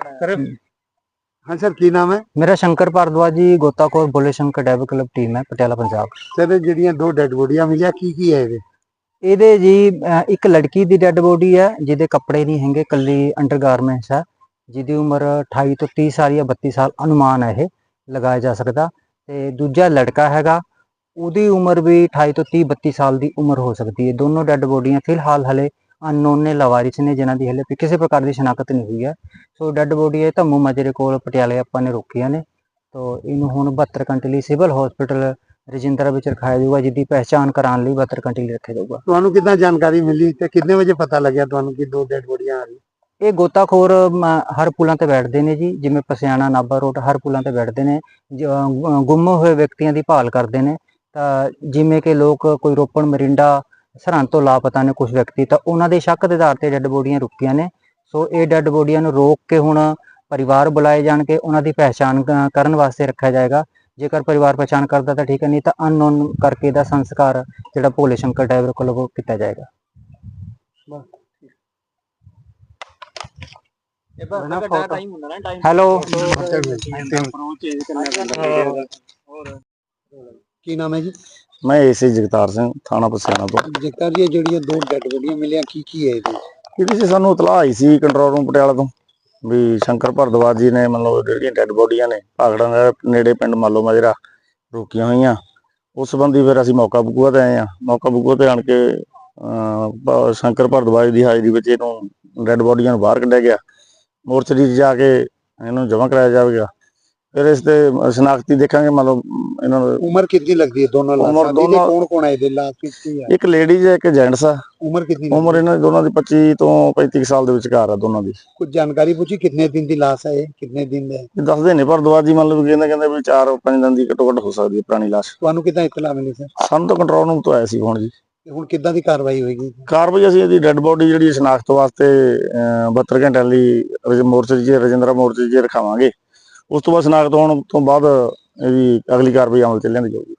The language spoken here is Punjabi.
ਹਾਂ। ਸਰ ਕੀ ਨਾਮ ਹੈ? ਮੇਰਾ ਸ਼ੰਕਰ ਭਾਰਦਵਾਜ ਜੀ ਗੋਤਾਖੋਰ ਬੋਲੇ ਸ਼ੰਕਰ ਡੈਵ ਕਲੱਬ ਟੀਮ ਹੈ ਪਟਿਆਲਾ ਪੰਜਾਬ। ਸਰ ਜਿਹੜੀਆਂ ਦੋ ਡੈਡ ਬੋਡੀਆਂ ਮਿਲੀਆਂ ਕੀ ਕੀ ਹੈ ਇਹਦੇ? ਇਹਦੇ ਜੀ ਅਹ, ਇੱਕ ਲੜਕੀ ਦੀ ਡੈੱਡ ਬੋਡੀ ਹੈ ਜਿਹਦੇ ਕੱਪੜੇ ਨਹੀਂ ਹੈਗੇ ਕੱਲੀ ਅੰਡਰਗਾਰਮੈਂਟਸ ਹੈ ਜਿਹਦੀ ਉਮਰ 28 ਤੋਂ 30 ਸਾਲ ਜਾਂ 32 ਸਾਲ ਅਨੁਮਾਨ ਹੈ ਇਹ ਲਗਾਇਆ ਜਾ ਸਕਦਾ। ਤੇ ਦੂਜਾ ਲੜਕਾ ਹੈਗਾ ਉਹਦੀ ਉਮਰ ਵੀ 28 ਤੋਂ 30 32 ਸਾਲ ਦੀ ਉਮਰ ਹੋ ਸਕਦੀ ਹੈ। ਦੋਨੋਂ ਡੈੱਡ ਬੋਡੀਆਂ ਫਿਲਹਾਲ ਹਲੇ ਅਨਨੋਨ ਨੇ ਲਵਾਰਿਸ ਨੇ ਜਿਨ੍ਹਾਂ ਦੀ ਹਲੇ ਕਿਸੇ ਪ੍ਰਕਾਰ ਦੀ ਸ਼ਨਾਖਤ ਨਹੀਂ ਹੋਈ ਹੈ। ਸੋ ਡੈੱਡ ਬੋਡੀ ਇਹ ਧੰਮੂ ਮਾਜਰੇ ਕੋਲ ਪਟਿਆਲੇ ਆਪਾਂ ਨੇ ਰੋਕੀਆਂ ਨੇ। ਤੋ ਇਹਨੂੰ ਹੁਣ 72 ਘੰਟੇ ਲਈ ਸਿਵਲ ਹਸਪੀਟਲ ਰਜਿੰਦਰਾ ਵਿੱਚ ਰਖਾਇਆ ਜਾਊਗਾ ਜਿਹਦੀ ਪਹਿਚਾਣ ਕਰਾਉਣ ਲਈ 72 ਘੰਟੇ ਲਈ ਰੱਖਿਆ ਜਾਊਗਾ। ਤੁਹਾਨੂੰ ਕਿੱਦਾਂ ਜਾਣਕਾਰੀ ਮਿਲੀ ਤੇ ਕਿੰਨੇ ਵਜੇ ਪਤਾ ਲੱਗਿਆ ਤੁਹਾਨੂੰ ਕਿ ਦੋ ਡੈਡ ਬੋਡੀਆਂ ਆ ਰਹੀਆਂ ਇਹ ਗੋਤਾਖੋਰ ਹਰ ਪੁਲਾਂ ਤੇ ਬੈਠਦੇ ਨੇ ਜੀ ਜਿਵੇਂ ਪਸਿਆਣਾ ਨਾਭਾ ਰੋਡ ਹਰ ਪੁਲਾਂ ਤੇ ਬੈਠਦੇ ਨੇ। ਗੁੰਮ ਹੋਏ ਵਿਅਕਤੀਆਂ ਦੀ ਭਾਲ ਕਰਦੇ ਨੇ। ਤਾਂ ਜਿਵੇਂ ਕਿ ਲੋਕ ਕੋਈ ਰੋਪਣ ਮਰਿੰਡਾ ਸਰਹੰਦ ਤੋਂ ਲਾਪਤਾ ਨੇ ਕੁਝ ਵਿਅਕਤੀ ਤਾਂ ਉਹਨਾਂ ਦੇ ਸ਼ੱਕ ਦੇ ਆਧਾਰ ਤੇ ਡੈੱਡ ਬੋਡੀਆਂ ਰੁਕੀਆਂ ਨੇ। ਸੋ ਇਹ ਡੈੱਡ ਬੋਡੀਆਂ ਨੂੰ ਰੋਕ ਕੇ ਹੁਣ ਪਰਿਵਾਰ ਬੁਲਾਏ ਜਾਣ ਕੇ ਉਹਨਾਂ ਦੀ ਪਹਿਚਾਣ ਕ- ਕਰਨ ਵਾਸਤੇ ਰੱਖਿਆ ਜਾਏਗਾ। ਜੇਕਰ ਪਰਿਵਾਰ ਪਛਾਣ ਕਰਦਾ ਤਾਂ ਠੀਕ ਹੈ ਨਹੀਂ ਤਾਂ ਅਨਨੋਨ ਕਰਕੇ ਦਾ ਸੰਸਕਾਰ ਜਿਹੜਾ ਭੋਲੇ ਸ਼ੰਕਰ ਡਰਾਈਵਰ ਕੋਲੋਂ ਕੀਤਾ ਜਾਏਗਾ। ਹੈਲੋ। ਕੀ ਨਾਮ ਹੈ ਜੀ? ਮੈਂ ਏਸੇ ਜਗਤਾਰ ਸਿੰਘ ਥਾਣਾ ਪਸਿਆਣਾ ਤੋਂ। ਜਗਤਾਰ ਜੀ ਇਹ ਜਿਹੜੀਆਂ ਦੋ ਡੈਡ ਬੋਡੀਆਂ ਮਿਲੀਆਂ ਕੀ ਕੀ ਹੈ ਇਹਦੇ ਇਹਦੀ ਸੀ ਸਾਨੂੰ ਇਤਲਾਹ ਆਈ ਸੀ ਕੰਟਰੋਲ ਰੂਮ ਪਟਿਆਲਾ ਤੋਂ ਵੀ ਸ਼ੰਕਰ ਭਰਦਵਾਜ ਜੀ ਨੇ ਮਤਲਬ ਜਿਹੜੀਆਂ ਡੈੱਡ ਬੋਡੀਆਂ ਨੇ ਭਾਗੜਾਂ ਦੇ ਨੇੜੇ ਪਿੰਡ ਮਾਲੋ ਮਾਜਰਾ ਰੋਕੀਆਂ ਹੋਈਆਂ। ਉਸ ਸੰਬੰਧੀ ਫਿਰ ਅਸੀਂ ਮੌਕਾ ਬੁਗੂਆ ਤੇ ਆਏ ਆ ਮੌਕਾ ਬੁਗੂਆ ਤੇ ਆਣ ਕੇ ਅਮ, ਭ- ਸ਼ੰਕਰ ਭਰਦਵਾਜ ਦੀ ਹਾਜ਼ਰੀ ਵਿੱਚ ਇਹਨੂੰ ਡੈੱਡ ਬੋਡੀਆਂ ਨੂੰ ਬਾਹਰ ਕੱਢਿਆ ਗਿਆ। ਮੋਰਚਰੀ 'ਚ ਜਾ ਕੇ ਇਹਨੂੰ ਜਮ੍ਹਾਂ ਕਰਾਇਆ ਜਾਵੇਗਾ। ਫਿਰ ਇਸ ਤੇ ਸ਼ਨਾਖਤੀ ਦੇਖਾਂਗੇ ਮਤਲਬ ਇਹਨਾਂ ਦਾ ਉਮਰ ਕਿੰਨੀ ਲੱਗਦੀ ਹੈ ਦੋਨੋਂ ਉਮਰ ਲਾਸ਼ਾਂ ਦੀ ਤੇ ਦੋਨੋਂ- ਕੌਣ ਕੌਣ ਹੈ ਇਹਦੇ ਲਾਸ਼ ਕਿੱਥੇ ਹੈ? ਇੱਕ ਲੇਡੀਜ਼ ਹੈ ਇੱਕ ਜੈਂਟਸ ਆ। ਉਮਰ ਕਿੰਨੀ ਉਮਰ ਇਹਨਾਂ ਦੀ ਦੋਨਾਂ ਦੀ 25 ਤੋਂ 35 ਸਾਲ ਦੇ ਵਿਚਕਾਰ ਆ ਦੋਨਾਂ ਦੀ। ਕੁਝ ਜਾਣਕਾਰੀ ਪੁੱਛੀ ਕਿੰਨੇ ਦਿਨ ਦੀ ਲਾਸ਼ ਹੈ ਇਹ? ਕਿੰਨੇ ਦਿਨ ਦਾ ਦੱਸਦੇ ਨੇ ਪਰ ਦਵਾਜੀ ਮਤਲਬ ਕਹਿੰਦੇ ਕਹਿੰਦੇ ਵੀ 4-5 ਦਿਨ ਦੀ ਘੱਟੋ ਘੱਟ ਹੋ ਸਕਦੀ ਹੈ ਪੁਰਾਣੀ ਲਾਸ਼। ਤੁਹਾਨੂੰ ਕਿੱਦਾਂ ਇਤਲਾ ਮਿਲੀ ਸਰ? ਸਾਨੂੰ ਤਾਂ ਕੰਟਰੋਲ ਰੂਮ ਤੋਂ ਆਇਆ ਸੀ ਹੁਣ ਜੀ। ਹੁਣ ਕਿੱਦਾਂ ਦੀ ਕਾਰਵਾਈ ਹੋਏਗੀ? ਕਾਰਵਾਈ ਅਸੀਂ ਇਹਦੀ ਡੈੱਡ ਬੋਡੀ ਜਿਹੜੀ ਸ਼ਨਾਖਤ ਵਾਸਤੇ ਅਹ, 72 ਘੰਟਿਆਂ ਲਈ ਮੋਰਚੇ 'ਚ ਰਜਿੰਦਰਾ ਮੋਰਚੇ 'ਚ ਰਖਾਵਾਂਗੇ। ਉਸ ਤੋਂ ਬਾਅਦ ਸ਼ਨਾਖਤ ਹੋਣ ਤੋਂ ਬਾਅਦ ਇਹ ਵੀ ਅਗਲੀ ਕਾਰਵਾਈ ਅਮਲ ਚ ਲਿਆਂਦੀ ਜਾਊਗੀ।